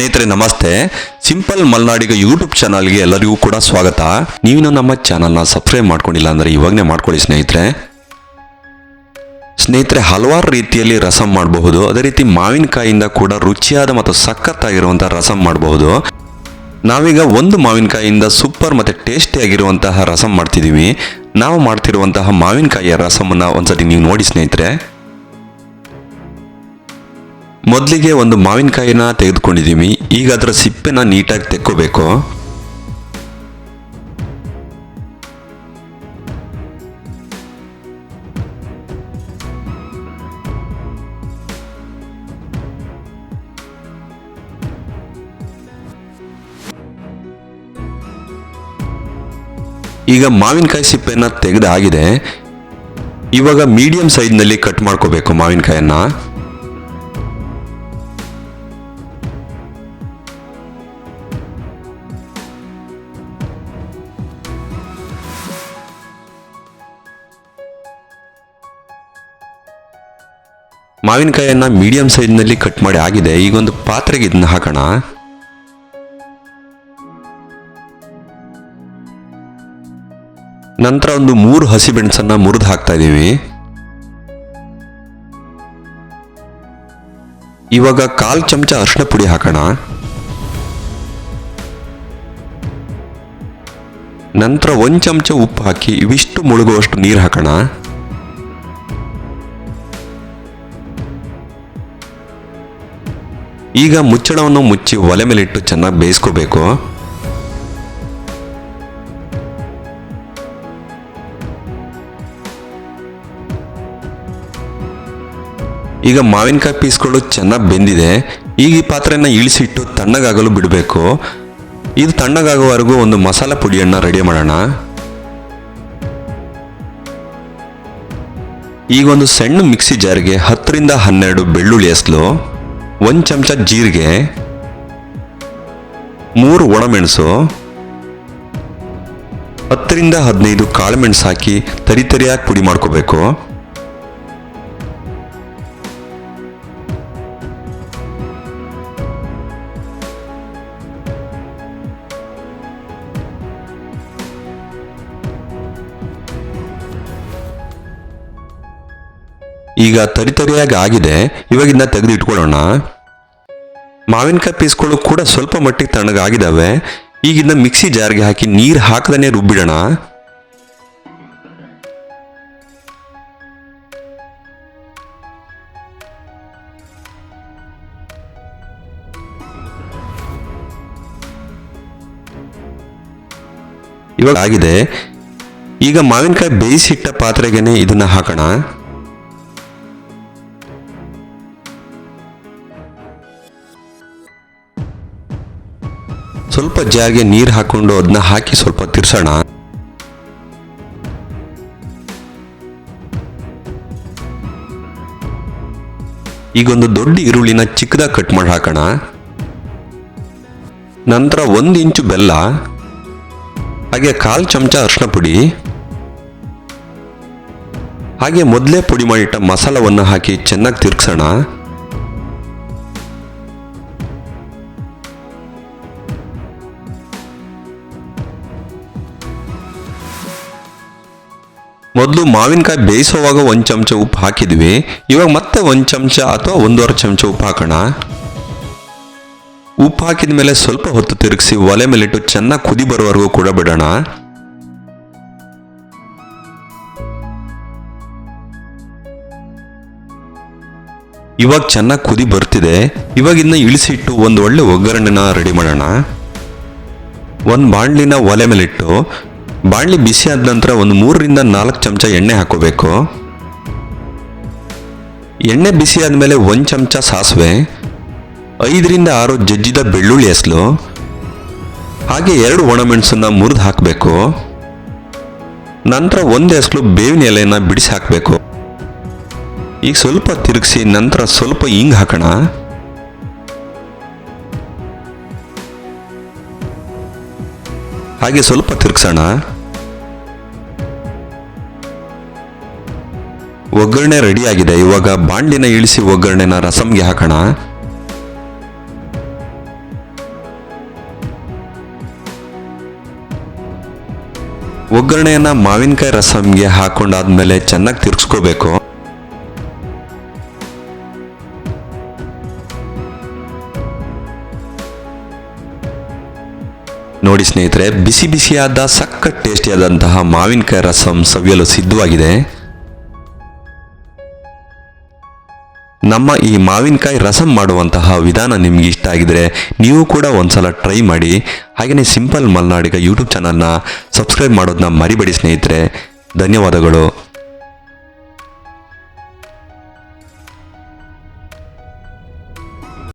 ಸ್ನೇಹಿತರೆ, ನಮಸ್ತೆ. Simple Malnadiga YouTube ಚಾನಲ್ಗೆ ಎಲ್ಲರಿಗೂ ಕೂಡ ಸ್ವಾಗತ. ನೀವಿನ ನಮ್ಮ ಚಾನಲ್ನ ಸಬ್ಸ್ಕ್ರೈಬ್ ಮಾಡ್ಕೊಂಡಿಲ್ಲ ಅಂದರೆ ಇವಾಗನೇ ಮಾಡ್ಕೊಳ್ಳಿ ಸ್ನೇಹಿತರೆ. ಸ್ನೇಹಿತರೆ, ಹಲವಾರು ರೀತಿಯಲ್ಲಿ ರಸಂ ಮಾಡಬಹುದು. ಅದೇ ರೀತಿ ಮಾವಿನಕಾಯಿಯಿಂದ ಕೂಡ ರುಚಿಯಾದ ಮತ್ತು ಸಖತ್ತಾಗಿರುವಂಥ ರಸಂ ಮಾಡಬಹುದು. ನಾವೀಗ ಒಂದು ಮಾವಿನಕಾಯಿಯಿಂದ ಸೂಪರ್ ಮತ್ತು ಟೇಸ್ಟಿಯಾಗಿರುವಂತಹ ರಸಂ ಮಾಡ್ತಿದ್ದೀವಿ. ನಾವು ಮಾಡ್ತಿರುವಂತಹ ಮಾವಿನಕಾಯಿಯ ರಸಮನ್ನು ಒಂದ್ಸತಿ ನೀವು ನೋಡಿ ಸ್ನೇಹಿತರೆ. ಮೊದಲಿಗೆ ಒಂದು ಮಾವಿನಕಾಯಿನ ತೆಗೆದುಕೊಂಡಿದ್ದೀವಿ ಈಗ ಅದರ ಸಿಪ್ಪೆನ ನೀಟಾಗಿ ತೆಕ್ಕೋಬೇಕು. ಈಗ ಮಾವಿನಕಾಯಿ ಸಿಪ್ಪೆಯನ್ನು ತೆಗೆದಾಗಿದೆ. ಇವಾಗ ಮೀಡಿಯಂ ಸೈಜ್ನಲ್ಲಿ ಕಟ್ ಮಾಡ್ಕೋಬೇಕು ಮಾವಿನಕಾಯನ್ನ. ಮಾವಿನಕಾಯಿಯನ್ನ ಮೀಡಿಯಂ ಸೈಜ್ನಲ್ಲಿ ಕಟ್ ಮಾಡಿ ಆಗಿದೆ. ಈಗ ಒಂದು ಪಾತ್ರೆಗೆ ಇದನ್ನ ಹಾಕೋಣ. ನಂತರ ಒಂದು ಮೂರು ಹಸಿಮೆಣಸನ್ನು ಮುರಿದು ಹಾಕ್ತಾ ಇದ್ದೀವಿ. ಇವಾಗ ಕಾಲು ಚಮಚ ಅರಿಶಿನ ಪುಡಿ ಹಾಕೋಣ. ನಂತರ ಒಂದು ಚಮಚ ಉಪ್ಪು ಹಾಕಿ ಇವಿಷ್ಟು ಮುಳುಗುವಷ್ಟು ನೀರು ಹಾಕೋಣ. ಈಗ ಮುಚ್ಚಳವನ್ನು ಮುಚ್ಚಿ ಒಲೆ ಮೇಲಿಟ್ಟು ಚೆನ್ನಾಗಿ ಬೇಯಿಸ್ಕೋಬೇಕು. ಈಗ ಮಾವಿನಕಾಯಿ ಪೀಸ್ಗಳು ಚೆನ್ನಾಗಿ ಬೆಂದಿದೆ. ಈಗ ಈ ಪಾತ್ರೆನ ಇಳಿಸಿಟ್ಟು ತಣ್ಣಗಾಗಲು ಬಿಡಬೇಕು. ಇದು ತಣ್ಣಗಾಗುವವರೆಗೂ ಒಂದು ಮಸಾಲ ಪುಡಿಯನ್ನು ರೆಡಿ ಮಾಡೋಣ. ಈಗ ಒಂದು ಸಣ್ಣ ಮಿಕ್ಸಿ ಜಾರ್ಗೆ ಹತ್ತರಿಂದ ಹನ್ನೆರಡು ಬೆಳ್ಳುಳ್ಳಿ ಎಸ್ಲು ಒಂದು ಚಮಚ ಜೀರಿಗೆ ಮೂರು ಒಣಮೆಣಸು ಹತ್ತರಿಂದ ಹದಿನೈದು ಕಾಳುಮೆಣಸು ಹಾಕಿ ತರಿತರಿಯಾಗಿ ಪುಡಿ ಮಾಡ್ಕೋಬೇಕು. ಈಗ ತರಿತರಿಯಾಗಿ ಆಗಿದೆ. ಇವಾಗ ಇದನ್ನ ತೆಗೆದು ಇಟ್ಕೊಳ್ಳೋಣ. ಮಾವಿನಕಾಯಿ ಪೀಸ್ಗಳು ಕೂಡ ಸ್ವಲ್ಪ ಮಟ್ಟಿಗೆ ತಣ್ಣಗಾಗಿದ್ದಾವೆ. ಈಗ ಇದನ್ನ ಮಿಕ್ಸಿ ಜಾರ್ಗೆ ಹಾಕಿ ನೀರು ಹಾಕದೇ ರುಬ್ಬಿಡೋಣ. ಇವಾಗ ಆಗಿದೆ. ಈಗ ಮಾವಿನಕಾಯಿ ಬೇಯಿಸಿಟ್ಟ ಪಾತ್ರೆಗೆನೆ ಇದನ್ನ ಹಾಕೋಣ. ಸ್ವಲ್ಪ ಜಾಗೆ ನೀರು ಹಾಕೊಂಡು ಅದನ್ನ ಹಾಕಿ ಸ್ವಲ್ಪ ತಿರ್ಸೋಣ. ಈಗ ಒಂದು ದೊಡ್ಡ ಈರುಳ್ಳಿನ ಚಿಕ್ಕದಾಗಿ ಕಟ್ ಮಾಡಿ ಹಾಕೋಣ. ನಂತರ ಒಂದು ಇಂಚು ಬೆಲ್ಲ, ಹಾಗೆ ಕಾಲು ಚಮಚ ಅರಿಶಿನ ಪುಡಿ, ಹಾಗೆ ಮೊದಲೇ ಪುಡಿ ಮಾಡಿಟ್ಟ ಮಸಾಲವನ್ನು ಹಾಕಿ ಚೆನ್ನಾಗಿ ತಿರ್ಗ್ಸೋಣ. ಮೊದಲು ಮಾವಿನಕಾಯಿ ಬೇಯಿಸುವಾಗ ಒಂದು ಚಮಚ ಉಪ್ಪು ಹಾಕಿದ್ವಿ. ಇವಾಗ ಮತ್ತೆ ಒಂದು ಚಮಚ ಅಥವಾ ಒಂದೂವರೆ ಚಮಚ ಉಪ್ಪು ಹಾಕೋಣ. ಉಪ್ಪು ಹಾಕಿದ ಮೇಲೆ ಸ್ವಲ್ಪ ಹೊತ್ತು ತಿರುಗಿಸಿ ಒಲೆ ಮೇಲಿಟ್ಟು ಚೆನ್ನಾಗಿ ಕುದಿ ಬರುವವರೆಗೂ ಕೂಡ ಬಿಡೋಣ. ಇವಾಗ ಚೆನ್ನಾಗಿ ಕುದಿ ಬರ್ತಿದೆ. ಇವಾಗ ಇನ್ನು ಇಳಿಸಿಟ್ಟು ಒಂದು ಒಳ್ಳೆ ಒಗ್ಗರಣೆನ ರೆಡಿ ಮಾಡೋಣ. ಒಂದು ಬಾಣಲಿನ ಒಲೆ ಮೇಲಿಟ್ಟು ಬಾಣಲಿ ಬಿಸಿ ಆದ ನಂತರ ಒಂದು ಮೂರರಿಂದ ನಾಲ್ಕು ಚಮಚ ಎಣ್ಣೆ ಹಾಕೋಬೇಕು. ಎಣ್ಣೆ ಬಿಸಿ ಆದಮೇಲೆ ಒಂದು ಚಮಚ ಸಾಸಿವೆ, ಐದರಿಂದ ಆರು ಜಜ್ಜಿದ ಬೆಳ್ಳುಳ್ಳಿ ಹೆಸಲು, ಹಾಗೆ ಎರಡು ಒಣಮೆಣಸನ್ನು ಮುರಿದು ಹಾಕಬೇಕು. ನಂತರ ಒಂದು ಹೆಸಲು ಬೇವಿನ ಎಲೆಯನ್ನು ಬಿಡಿಸಿ ಹಾಕಬೇಕು. ಈಗ ಸ್ವಲ್ಪ ತಿರುಗಿಸಿ, ನಂತರ ಸ್ವಲ್ಪ ಹಿಂಗೆ ಹಾಕೋಣ. ಹಾಗೆ ಸ್ವಲ್ಪ ತಿರುಗಿಸೋಣ. ಒಗ್ಗರಣೆ ರೆಡಿಯಾಗಿದೆ ಇವಾಗ ಬಾಂಡಿನ ಇಳಿಸಿ ಒಗ್ಗರಣೆನ ರಸಮ್ಗೆ ಹಾಕೋಣ. ಒಗ್ಗರಣೆಯನ್ನು ಮಾವಿನಕಾಯಿ ರಸಮ್ಗೆ ಹಾಕೊಂಡಾದ್ಮೇಲೆ ಚೆನ್ನಾಗಿ ತಿರ್ಗಿಸ್ಕೋಬೇಕು. ನೋಡಿ ಸ್ನೇಹಿತರೆ, ಬಿಸಿ ಬಿಸಿಯಾದ ಸಕ್ಕ ಟೇಸ್ಟಿಯಾದಂತಹ ಮಾವಿನಕಾಯಿ ರಸಂ ಸವಿಯಲು ಸಿದ್ಧವಾಗಿದೆ. ನಮ್ಮ ಈ ಮಾವಿನಕಾಯಿ ರಸಂ ಮಾಡುವಂತಹ ವಿಧಾನ ನಿಮಗೆ ಇಷ್ಟ ಆಗಿದ್ರೆ ನೀವು ಕೂಡ ಒಂದ್ಸಲ ಟ್ರೈ ಮಾಡಿ. ಹಾಗೆಯೇ ಸಿಂಪಲ್ ಮಲ್ನಾಡಿಗ ಯೂಟ್ಯೂಬ್ ಚಾನಲ್ನ ಸಬ್ಸ್ಕ್ರೈಬ್ ಮಾಡೋದನ್ನ ಮರಿಬೇಡಿ ಸ್ನೇಹಿತರೆ. ಧನ್ಯವಾದಗಳು.